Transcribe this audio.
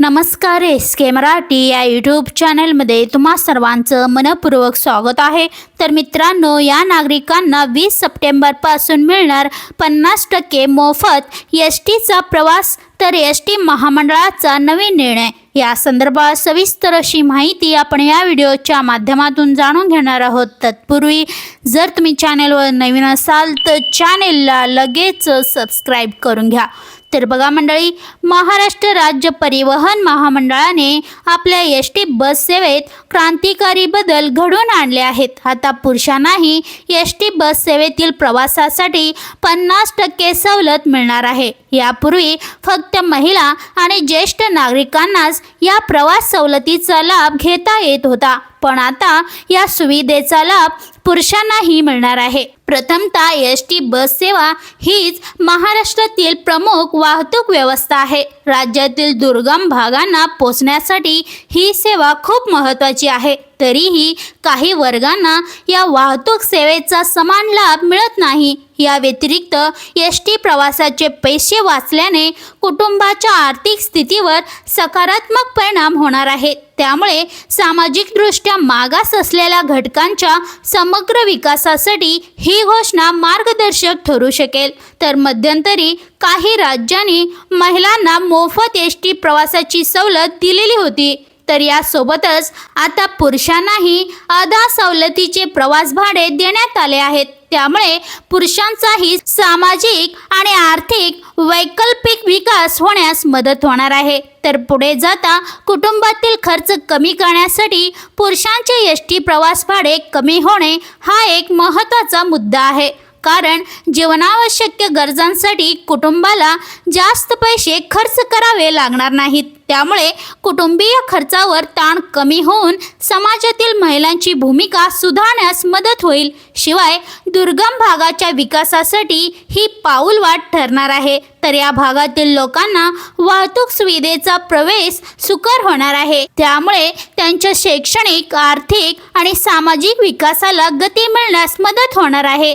नमस्कार एस के मराठी या यूट्यूब चॅनलमध्ये तुम्हा सर्वांचं मनपूर्वक स्वागत आहे. तर मित्रांनो या नागरिकांना वीस सप्टेंबरपासून मिळणार पन्नास टक्के मोफत एस टीचा प्रवास तर एस टी महामंडळाचा नवीन निर्णय. या संदर्भात सविस्तर अशी माहिती आपण या व्हिडिओच्या माध्यमातून जाणून घेणार आहोत. तत्पूर्वी जर तुम्ही चॅनेलवर नवीन असाल तर चॅनेलला लगेच सबस्क्राईब करून घ्या. तर बघा मंडळी महाराष्ट्र राज्य परिवहन महामंडळाने आपल्या एस टी बस सेवेत क्रांतिकारी बदल घडवून आणले आहेत. आता पुरुषांनाही एस टी बस सेवेतील प्रवासासाठी पन्नास टक्के सवलत मिळणार आहे. यापूर्वी फक्त महिला आणि ज्येष्ठ नागरिकांनाच या प्रवास सवलतीचा लाभ घेता येत होता. पण आता या सुविधेचा लाभ पुरुषांनाही मिळणार आहे. प्रथमतः एस टी बस सेवा हीच महाराष्ट्रातील प्रमुख वाहतूक व्यवस्था आहे. राज्यातील दुर्गम भागांना पोचण्यासाठी ही सेवा खूप महत्त्वाची आहे तरीही काही वर्गांना या वाहतूक सेवेचा समान लाभ मिळत नाही. या व्यतिरिक्त एस टी प्रवासाचे पैसे वाचल्याने कुटुंबाच्या आर्थिक स्थितीवर सकारात्मक परिणाम होणार आहे. त्यामुळे सामाजिकदृष्ट्या मागास असलेल्या घटकांच्या समग्र विकासासाठी ही घोषणा मार्गदर्शक ठरू शकेल. तर मध्यंतरी काही राज्यांनी महिलांना मोफत एस टी प्रवासाची सवलत दिलेली होती. तर यासोबतच आता पुरुषांनाही अदा सवलतीचे प्रवास भाडे देण्यात आले आहेत. त्यामुळे पुरुषांचाही सामाजिक आणि आर्थिक वैकल्पिक विकास होण्यास मदत होणार आहे. तर पुढे जाता कुटुंबातील खर्च कमी करण्यासाठी पुरुषांचे एस टी प्रवास भाडे कमी होणे हा एक महत्त्वाचा मुद्दा आहे. कारण जीवनावश्यक गरजांसाठी कुटुंबाला जास्त पैसे खर्च करावे लागणार नाहीत. त्यामुळे कुटुंबीय खर्चावर ताण कमी होऊन समाजातील महिलांची भूमिका सुधारण्यास मदत होईल. शिवाय दुर्गम भागाच्या विकासासाठी ही पाऊलवाट ठरणार आहे. तर या भागातील लोकांना वाहतूक सुविधेचा प्रवेश सुकर होणार आहे. त्यामुळे त्यांच्या शैक्षणिक आर्थिक आणि सामाजिक विकासाला गती मिळण्यास मदत होणार आहे.